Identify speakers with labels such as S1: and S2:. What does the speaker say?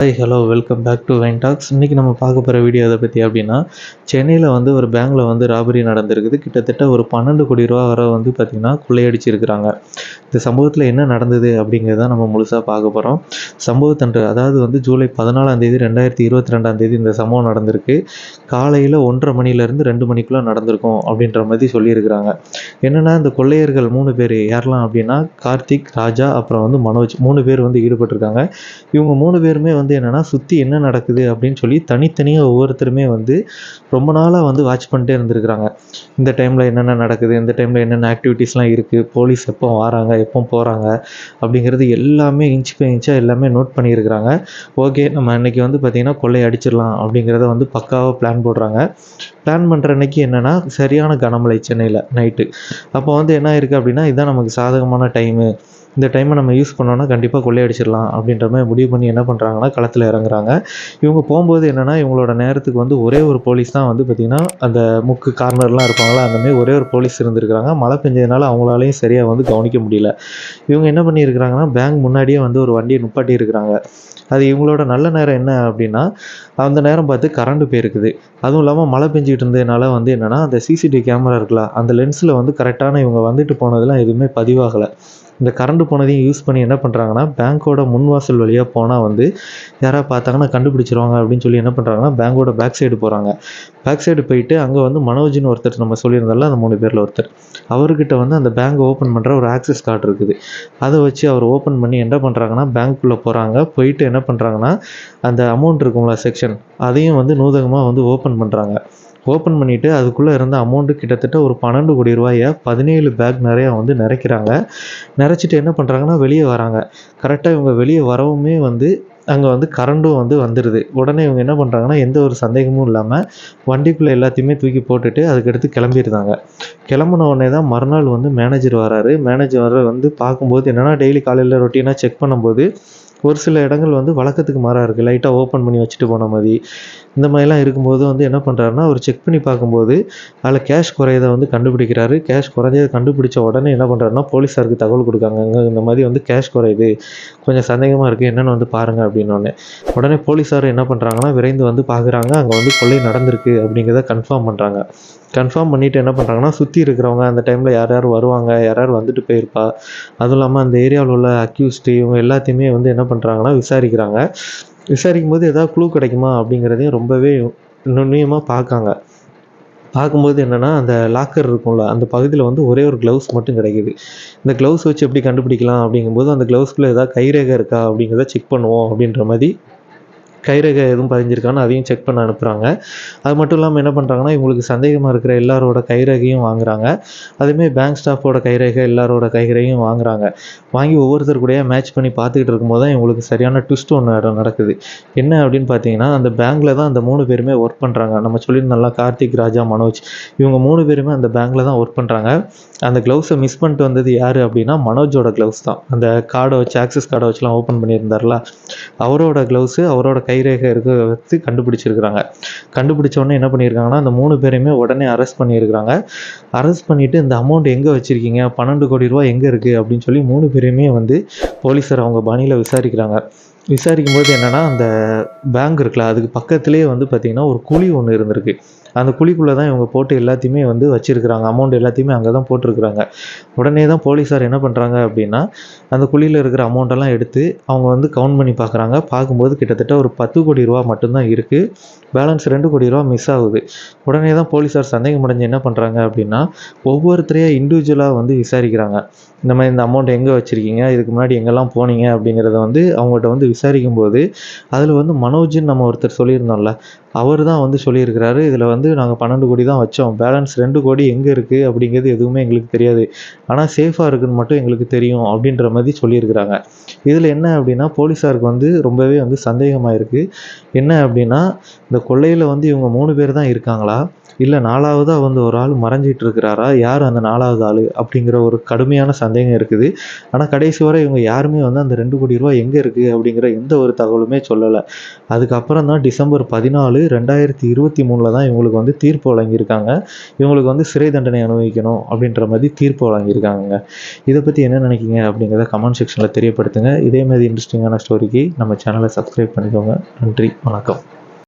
S1: Hi hello welcome back to wine talks இன்றைக்கி நம்ம பார்க்க போகிற வீடியோ அதை பற்றி அப்படின்னா சென்னையில் வந்து ஒரு பேங்கில் வந்து ராபரி நடந்திருக்குது. கிட்டத்தட்ட ஒரு பன்னெண்டு கோடி ரூபா வரை வந்து பார்த்திங்கன்னா கொள்ளையடிச்சிருக்கிறாங்க. இந்த சம்பவத்தில் என்ன நடந்தது அப்படிங்கிறத நம்ம முழுசாக பார்க்க போகிறோம் சம்பவத்தன்று அதாவது வந்து ஜூலை பதினாலாம் தேதி ரெண்டாயிரத்தி இருபத்தி ரெண்டாம் தேதி இந்த சம்பவம் நடந்திருக்கு. காலையில் ஒன்றரை மணிலேருந்து ரெண்டு மணிக்குள்ளே நடந்திருக்கும் அப்படின்ற மாதிரி சொல்லியிருக்கிறாங்க. என்னென்னா இந்த கொள்ளையர்கள் மூணு பேர் யாரெல்லாம் அப்படின்னா கார்த்திக் ராஜா அப்புறம் வந்து மனோஜ் மூணு பேர் வந்து ஈடுபட்டிருக்காங்க. இவங்க மூணு பேருமே வந்து என்னென்னா சுற்றி என்ன நடக்குது அப்படின்னு சொல்லி தனித்தனியாக ஒவ்வொருத்தருமே வந்து ரொம்ப நாளாக வந்து வாட்ச் பண்ணிட்டே இருந்திருக்கிறாங்க. இந்த டைமில் என்னென்ன நடக்குது இந்த டைமில் என்னென்ன ஆக்டிவிட்டீஸ்லாம் இருக்குது போலீஸ் எப்போ வராங்க எப்போ போகிறாங்க அப்படிங்கிறது எல்லாமே இன்ச் பை இன்ச்சாக எல்லாமே நோட் பண்ணியிருக்கிறாங்க. ஓகே நம்ம அன்றைக்கி வந்து பார்த்திங்கன்னா கொள்ளை அடிச்சிடலாம் அப்படிங்கிறத வந்து பக்காவாக பிளான் போடுறாங்க. பிளான் பண்ணுற அன்னைக்கு என்னென்னா சரியான கனமழை சென்னையில் நைட்டு அப்போ வந்து என்ன இருக்குது அப்படின்னா இதுதான் நமக்கு சாதகமான டைமு இந்த டைமை நம்ம யூஸ் பண்ணோன்னா கண்டிப்பாக கொள்ளையடிச்சிடலாம் அப்படின்ற மாதிரி முடிவு பண்ணி என்ன பண்ணுறாங்கன்னா களத்தில் இறங்குறாங்க. இவங்க போகும்போது என்னென்னா இவங்களோட நேரத்துக்கு வந்து ஒரே ஒரு போலீஸ் தான் வந்து பார்த்திங்கன்னா அந்த முக்கு கார்னர்லாம் இருப்பாங்களா அந்தமாரி ஒரே ஒரு போலீஸ் இருந்திருக்கிறாங்க. மழை பெஞ்சதுனால அவங்களாலையும் சரியாக வந்து கவனிக்க முடியல. இவங்க என்ன பண்ணியிருக்கிறாங்கன்னா பேங்க் முன்னாடியே வந்து ஒரு வண்டியை நிப்பாட்டி இருக்கிறாங்க அது இவங்களோட நல்ல நேரம் என்ன அப்படின்னா அந்த நேரம் பார்த்து கரண்ட் போயிருக்குது. அதுவும் இல்லாமல் மழை பெஞ்சிக்கிட்டு இருந்ததுனால வந்து என்னென்னா அந்த சிசிடிவி கேமரா இருக்குல்ல அந்த லென்ஸில் வந்து கரெக்டான இவங்க வந்துட்டு போனதெல்லாம் எதுவுமே பதிவாகலை. இந்த கரண்ட் போனதையும் யூஸ் பண்ணி என்ன பண்ணுறாங்கன்னா பேங்க்கோட முன்வாசல் வழியாக போனால் வந்து யாராவது பார்த்தாங்கன்னா கண்டுபிடிச்சிருவாங்க அப்படின்னு சொல்லி என்ன பண்ணுறாங்கன்னா பேங்கோட பேக் சைடு போகிறாங்க பேக் சைடு போயிட்டு அங்கே வந்து மனோஜின்னு ஒருத்தர் நம்ம சொல்லியிருந்தால அந்த மூணு பேரில் ஒருத்தர். அவர்கிட்ட வந்து அந்த பேங்க் ஓப்பன் பண்ணுற ஒரு ஆக்சஸ் கார்டு இருக்குது. அதை வச்சு அவர் ஓப்பன் பண்ணி என்ன பண்ணுறாங்கன்னா பேங்க்குள்ளே போகிறாங்க போயிட்டு என்ன என்ன பண்ணுறாங்கன்னா அந்த அமௌண்ட் இருக்கும்ல செக்ஷன் அதையும் வந்து நூதகமாக வந்து ஓப்பன் பண்ணுறாங்க ஓப்பன் பண்ணிவிட்டு அதுக்குள்ளே இருந்த அமௌண்ட்டு கிட்டத்தட்ட ஒரு பன்னெண்டு கோடி ரூபாயை பதினேழு பேக் நிறையா வந்து நிறைக்கிறாங்க. நிறைச்சிட்டு என்ன பண்ணுறாங்கன்னா வெளியே வராங்க. கரெக்டாக இவங்க வெளியே வரவுமே வந்து அங்கே வந்து கரண்ட்டும் வந்து வந்துடுது உடனே இவங்க என்ன பண்ணுறாங்கன்னா எந்த ஒரு சந்தேகமும் இல்லாமல் வண்டிக்குள்ளே எல்லாத்தையுமே தூக்கி போட்டுட்டு அதுக்கடுத்து கிளம்பிடுறாங்க. கிளம்புன உடனே தான் மறுநாள் வந்து மேனேஜர் வராரு. மேனேஜர் வர வந்து பார்க்கும்போது என்னென்னா டெய்லி காலையில் ரொட்டீனாக செக் பண்ணும்போது ஒரு சில இடங்கள் வந்து வழக்கத்துக்கு மாறாக இருக்குது லைட்டாக ஓப்பன் பண்ணி வச்சுட்டு போன மாதிரி. இந்த மாதிரிலாம் இருக்கும்போது வந்து என்ன பண்ணுறாருன்னா அவர் செக் பண்ணி பார்க்கும்போது அதில் கேஷ் குறையதை வந்து கண்டுபிடிக்கிறாரு. கேஷ் குறைஞ்சதை கண்டுபிடிச்ச உடனே என்ன பண்ணுறாருன்னா போலீஸாருக்கு தகவல் கொடுக்காங்க. அங்கே இந்த மாதிரி வந்து கேஷ் குறையுது. கொஞ்சம் சந்தேகமாக இருக்குது என்னென்னு வந்து பாருங்கள் அப்படின்னோடனே. உடனே போலீஸார் என்ன பண்ணுறாங்கன்னா விரைந்து வந்து பார்க்குறாங்க அங்கே வந்து கொள்ளை நடந்திருக்கு அப்படிங்கிறத கன்ஃபார்ம் பண்ணுறாங்க கன்ஃபார்ம் பண்ணிவிட்டு என்ன பண்ணுறாங்கன்னா சுற்றி இருக்கிறவங்க அந்த டைமில் யார் யார் வருவாங்க யார் யார் வந்துட்டு போயிருப்பா. அதுவும் இல்லாமல் அந்த ஏரியாவில் உள்ள அக்யூஸ்டு இவங்க எல்லாத்தையுமே வந்து என்ன பண்ணுறாங்கன்னா விசாரிக்கிறாங்க. விசாரிக்கும் போது ஏதாவது க்ளூ கிடைக்குமா அப்படிங்கிறதையும் ரொம்பவே நுண்ணியமாக பார்க்காங்க. பார்க்கும்போது என்னென்னா அந்த லாக்கர் இருக்கும்ல அந்த பகுதியில் வந்து ஒரே ஒரு க்ளவுஸ் மட்டும் கிடைக்கிது. இந்த க்ளவுஸ் வச்சு எப்படி கண்டுபிடிக்கலாம் அப்படிங்கும்போது அந்த க்ளவுஸ்க்குள்ளே ஏதாவது கைரேகை இருக்கா அப்படிங்கிறத செக் பண்ணுவோம் அப்படின்ற மாதிரி கைரேகை எதுவும் பதிஞ்சிருக்கான்னு அதையும் செக் பண்ண அனுப்புகிறாங்க அது மட்டும் இல்லாமல் என்ன பண்ணுறாங்கன்னா இவங்களுக்கு சந்தேகமாக இருக்கிற எல்லாரோட கைரேகையும் வாங்குறாங்க. அதேமாதிரி பேங்க் ஸ்டாஃபோட கைரேகை எல்லாரோட கைரேகையும் வாங்குறாங்க. வாங்கி ஒவ்வொருத்தர் கூடயே மேட்ச் பண்ணி பார்த்துக்கிட்டு இருக்கும்போது தான் இவங்களுக்கு சரியான ட்விஸ்ட் ஒன்று நடக்குது. என்ன அப்படின்னு பார்த்தீங்கன்னா அந்த பேங்க்கில் தான் அந்த மூணு பேருமே ஒர்க் பண்ணுறாங்க நம்ம சொல்லியிருந்தோம்ல கார்த்திக் ராஜா மனோஜ். இவங்க மூணு பேருமே அந்த பேங்க்கில் தான் ஒர்க் பண்ணுறாங்க அந்த க்ளவுஸை மிஸ் பண்ணிட்டு வந்தது யார் அப்படின்னா மனோஜோட க்ளவுஸ் தான். அந்த கார்டை வச்சு ஆக்சஸ் கார்டை வச்சுலாம் ஓப்பன் பண்ணியிருந்தார்ல அவரோட க்ளவுஸு அவரோட கைரேகை இருக்கிறத வச்சு கண்டுபிடிச்சிருக்கிறாங்க. கண்டுபிடிச்ச உடனே என்ன பண்ணியிருக்காங்கன்னா அந்த மூணு பேரையுமே உடனே அரெஸ்ட் பண்ணியிருக்கிறாங்க. அரெஸ்ட் பண்ணிவிட்டு இந்த அமௌண்ட் எங்கே வச்சுருக்கீங்க? பன்னெண்டு கோடி ரூபா எங்கே இருக்குது அப்படின்னு சொல்லி மூணு பேரையுமே வந்து போலீஸார் அவங்க பாணியில் விசாரிக்கிறாங்க. விசாரிக்கும் போது என்னென்னா அந்த பேங்க் இருக்குல்ல அதுக்கு பக்கத்துலேயே வந்து பார்த்திங்கன்னா ஒரு குழி ஒன்று இருந்திருக்கு. அந்த குழிக்குள்ளே தான் இவங்க போட்டு எல்லாத்தையுமே வந்து வச்சுருக்குறாங்க. அமௌண்ட் எல்லாத்தையுமே அங்கே தான் போட்டிருக்கிறாங்க. உடனே தான் போலீஸார் என்ன பண்ணுறாங்க அப்படின்னா அந்த குழியில் இருக்கிற அமௌண்ட்டெல்லாம் எடுத்து அவங்க வந்து கவுண்ட் பண்ணி பார்க்குறாங்க. பார்க்கும்போது கிட்டத்தட்ட ஒரு பத்து கோடி ரூபா மட்டும்தான் இருக்குது பேலன்ஸ் ரெண்டு கோடி ரூபா மிஸ் ஆகுது. உடனே தான் போலீஸார் சந்தேகம் அடைஞ்சு என்ன பண்ணுறாங்க அப்படின்னா ஒவ்வொருத்தரையும் இண்டிவிஜுவலாக வந்து விசாரிக்கிறாங்க. இந்த மாதிரி இந்த அமௌண்ட் எங்கே வச்சுருக்கீங்க? இதுக்கு முன்னாடி எங்கெல்லாம் போனீங்க? அப்படிங்கிறத வந்து அவங்கள்ட்ட வந்து விசாரிக்கும் போது அதில் வந்து மனோஜ்னு நம்ம ஒருத்தர் சொல்லியிருந்தோம்ல அவர் தான் வந்து சொல்லியிருக்கிறாரு. இதில் வந்து வந்து நாங்கள் பன்னெண்டு கோடி தான் வச்சோம். பேலன்ஸ் ரெண்டு கோடி எங்கே இருக்குது அப்படிங்கிறது எதுவுமே எங்களுக்கு தெரியாது. ஆனால் சேஃபாக இருக்குன்னு மட்டும் எங்களுக்கு தெரியும் அப்படின்ற மாதிரி சொல்லியிருக்கிறாங்க. இதில் என்ன அப்படின்னா போலீஸாருக்கு வந்து ரொம்பவே வந்து சந்தேகமாக இருக்குது என்ன அப்படின்னா இந்த கொள்ளையில் வந்து இவங்க மூணு பேர் தான் இருக்காங்களா? இல்லை நாலாவதாக வந்து ஒரு ஆள் மறைஞ்சிட்டு இருக்கிறாரா யார் அந்த நாலாவது ஆள்? அப்படிங்கிற ஒரு கடுமையான சந்தேகம் இருக்குது. ஆனால் கடைசி வரை இவங்க யாருமே வந்து அந்த ரெண்டு கோடி ரூபா எங்கே இருக்குது அப்படிங்கிற எந்த ஒரு தகவலுமே சொல்லலை. அதுக்கப்புறம் தான் டிசம்பர் பதினாலு ரெண்டாயிரத்தி இருபத்தி மூணில் தான் இவங்களுக்கு இவங்களுக்கு வந்து தீர்ப்பு வழங்கியிருக்காங்க. இவங்களுக்கு வந்து சிறை தண்டனை அனுபவிக்கணும் அப்படின்ற மாதிரி தீர்ப்பு வழங்கியிருக்காங்க இதை பற்றி என்ன நினைக்கிங்க அப்படிங்கிறத கமெண்ட் செக்ஷனில் தெரியப்படுத்துங்க. இதே மாதிரி இன்ட்ரெஸ்டிங்கான ஸ்டோரிக்கு நம்ம சேனலை சப்ஸ்கிரைப் பண்ணிக்கோங்க. நன்றி வணக்கம்.